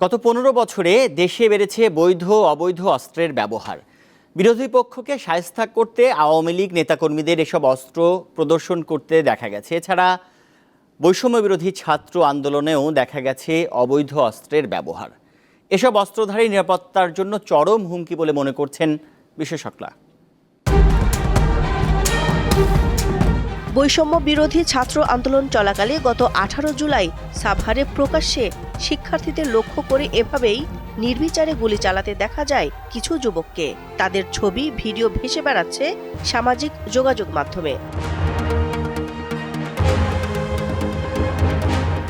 গত পনেরো বছরে দেশে বেড়েছে বৈধ অবৈধ অস্ত্রের ব্যবহার। বিরোধী পক্ষকে সায়স্তা করতে আওয়ামী লীগ নেতাকর্মীদের এসব অস্ত্র প্রদর্শন করতে দেখা গেছে। এছাড়া বৈষম্য বিরোধী ছাত্র আন্দোলনেও দেখা গেছে অবৈধ অস্ত্রের ব্যবহার। এসব অস্ত্রধারী নিরাপত্তার জন্য চরম হুমকি বলে মনে করছেন বিশেষজ্ঞরা। বৈষম্য বিরোধী ছাত্র আন্দোলন চলাকালে গত আঠারো জুলাই সাভারে প্রকাশ্যে শিক্ষার্থীদের লক্ষ্য করে এভাবেই নির্বিচারে গুলি চালাতে দেখা যায় কিছু যুবককে। তাদের ছবি, ভিডিও ভেসে বেড়াচ্ছে সামাজিক যোগাযোগ মাধ্যমে।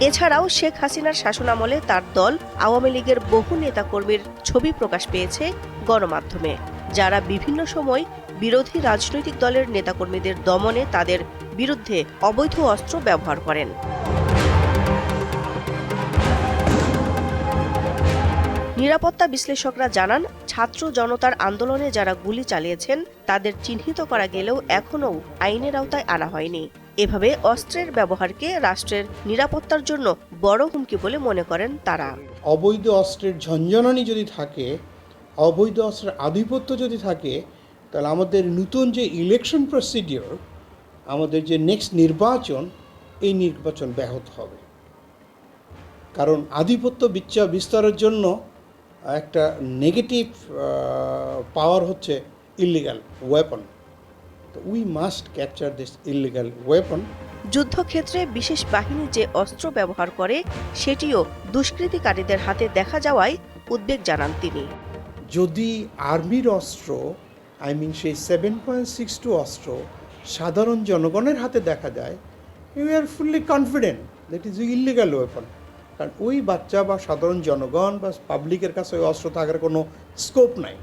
এছাড়াও শেখ হাসিনার শাসনামলে তার দল আওয়ামী লীগের বহু নেতাকর্মীর ছবি প্রকাশ পেয়েছে গণমাধ্যমে। যারা বিভিন্ন সময় বিরোধী রাজনৈতিক দলের নেতাকর্মীদের দমনে তাদের বিরুদ্ধে অবৈধ অস্ত্র ব্যবহার করেন। নিরাপত্তা বিশ্লেষকরা জানান, ছাত্র জনতার আন্দোলনে যারা গুলি চালিয়েছেন, তাদের চিহ্নিত করা গেলেও এখনও আইনের আওতায় আনা হয়নি। এভাবে অস্ত্রের ব্যবহারকে রাষ্ট্রের নিরাপত্তার জন্য বড় হুমকি বলে মনে করেন তারা। অবৈধ অস্ত্রের ঝঞ্ঝনানি যদি থাকে, অবৈধ অস্ত্রের আধিপত্য যদি থাকে, তাহলে আমাদের নতুন যে ইলেকশন প্রসিডিওর আমাদের যে নেক্সট নির্বাচন এই নির্বাচন ব্যাহত হবে। কারণ আধিপত্য বিচ্ছা বিস্তারের জন্য একটা নেগেটিভ পাওয়ার হচ্ছে ইলিগাল ওয়েপন তো we must capture this illegal weapon যুদ্ধক্ষেত্রে বিশেষ বাহিনী যে অস্ত্র ব্যবহার করে সেটিও দুষ্কৃতিকারীদের হাতে দেখা যাওয়ায় উদ্বেগ জানান তিনি। যদি আর্মির অস্ত্র আই মিন সেই সেভেন পয়েন্ট সিক্স টু অস্ত্র সাধারণ জনগণের হাতে দেখা যায় you are fully confident that is illegal weapon কারণ ওই বাচ্চা বা সাধারণ জনগণ বা পাবলিকের কাছে ওই অস্ত্র থাকার কোনো স্কোপ নাই।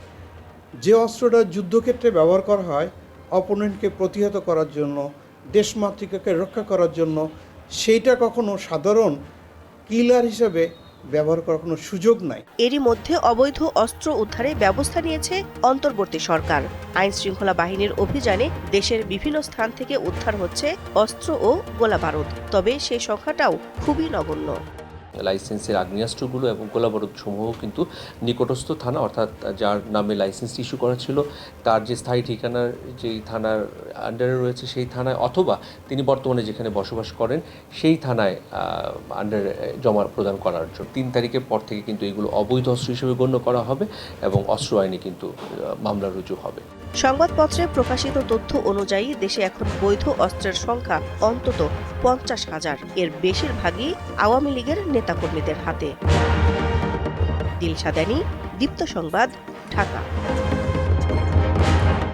যে অস্ত্রটা যুদ্ধক্ষেত্রে ব্যবহার করা হয় অপোনেন্টকে প্রতিহত করার জন্য, দেশমাতৃকাকে রক্ষা করার জন্য, সেইটা কখনো সাধারণ কিলার হিসেবে ব্যবহার করার কোনো সুযোগ নাই। এরই মধ্যে অবৈধ অস্ত্র উদ্ধারে ব্যবস্থা নিয়েছে অন্তর্বর্তী সরকার। আইন শৃঙ্খলা বাহিনীর অভিযানে দেশের বিভিন্ন স্থান থেকে উদ্ধার হচ্ছে অস্ত্র ও গোলা বারুদ তবে সেই সংখ্যাটাও খুবই নগণ্য। লাইসেন্সের আগ্নেয়াস্ত্রগুলো এবং গোলাবারুদ সমূহ কিন্তু নিকটস্থ থানা, অর্থাৎ যার নামে লাইসেন্স ইস্যু করা ছিল, তার যে স্থায়ী ঠিকানার যেই থানার আন্ডারে রয়েছে সেই থানায়, অথবা তিনি বর্তমানে যেখানে বসবাস করেন, সেই থানায় আন্ডারে জমা প্রদান করার জন্য। তিন তারিখের পর থেকে কিন্তু এগুলো অবৈধ অস্ত্র হিসেবে গণ্য করা হবে এবং অস্ত্র আইনে কিন্তু মামলা রুজু হবে। সংবাদপত্রে প্রকাশিত তথ্য অনুযায়ী দেশে এখন বৈধ অস্ত্রের সংখ্যা অন্তত পঞ্চাশ হাজার। এর বেশিরভাগই আওয়ামী লীগের নেতাকর্মীদের হাতে। দিলশাদানি দীপ্ত সংবাদ ঢাকা।